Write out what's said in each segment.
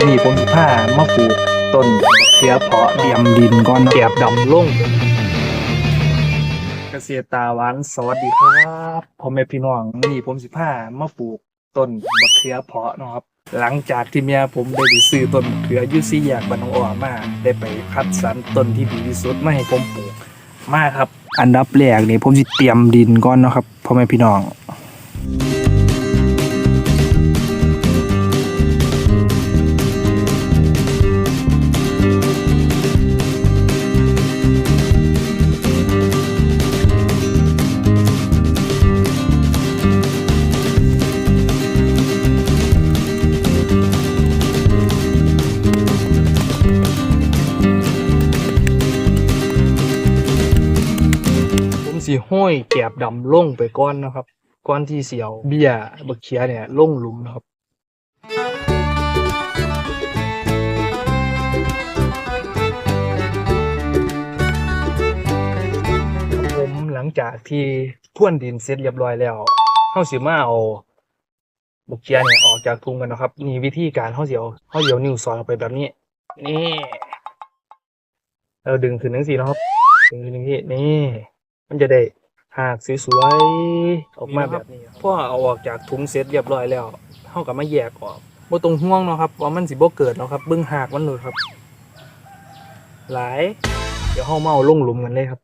นี่ผมสิผ้ามาปลูกต้นเขือเพาะเตรียมดินก่อนเก็บดำลงเกษตรตาหวานสวัสดีครับพ่อแม่พี่น้องนี่ผมสิผ้ามาปลูกต้นบักเขือเพาะนะครับ หลังจากที่เมียผมได้ไปซื้อต้นบักเขือยูซี่อยากบันองออมาได้ไปคัดสรรต้นที่ดีที่สุดมาให้ผมปลูกมากครับ อันดับแรกนี่ผมสิเตรียมดินก่อนนะครับพ่อแม่พี่น้อง สีห้อยแกบดำลงไปก้อนนะครับก้อนที่เสียวเบี้ยบักเขียเนี่ยลงหลุมนะครับผมหลังจากที่พ่วนดินเสร็จเรียบร้อยแล้วเฮาสิมาเอาบักเขียเนี่ยออกจากทุ่งกันนะครับนี่วิธีการเฮาเสิเอาเฮาเดี๋ยวนิ้วสอดออกไปแบบนี้ นี่เราดึงขึ้นทั้งสี่นะครับดึงขึ้นทั้งที่นี่ มันจะได้หากสวยๆออกมาแบบนี้พอเอาออกจากถุงเสร็จเรียบร้อยแล้วเฮาก็มาแยกออกบ่ตรงห่วงเนาะครับว่ามันสิบ่เกิดเนาะครับเบิ่งหากมันเลยครับ หลาย เดี๋ยวเฮามาเอาลงหลุมกันเลยครับ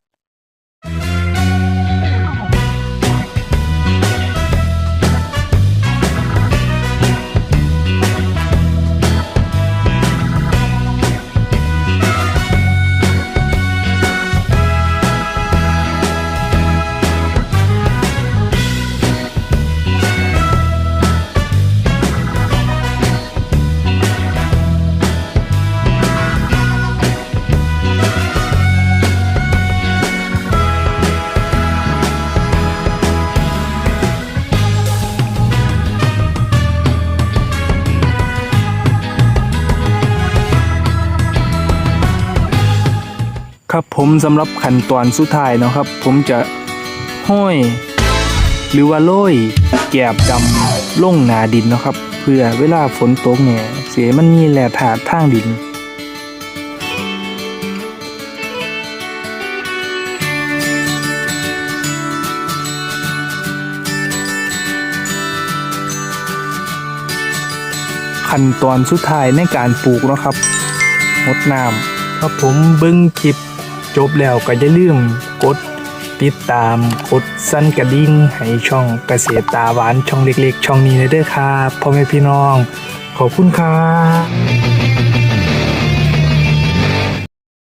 ครับผมสำหรับขั้นตอนสุดท้ายเนาะครับ ผมจะห้อย หรือว่าโรยแกบดำลงหนาดินเนาะครับ เพื่อเวลาฝนตกเนี่ยเสียมันมีแหล่ถาดทางดินขั้นตอนสุดท้ายในการปลูกนะครับงดน้ำครับผมบิ้งคลิป จบแล้วก็อย่าลืมกดติดตามกดสั้นกระดิ่งให้ช่องเกษตรตาหวานช่องเล็กๆ ช่องนี้เลยเด้อครับพ่อแม่พี่น้อง ขอบคุณครับ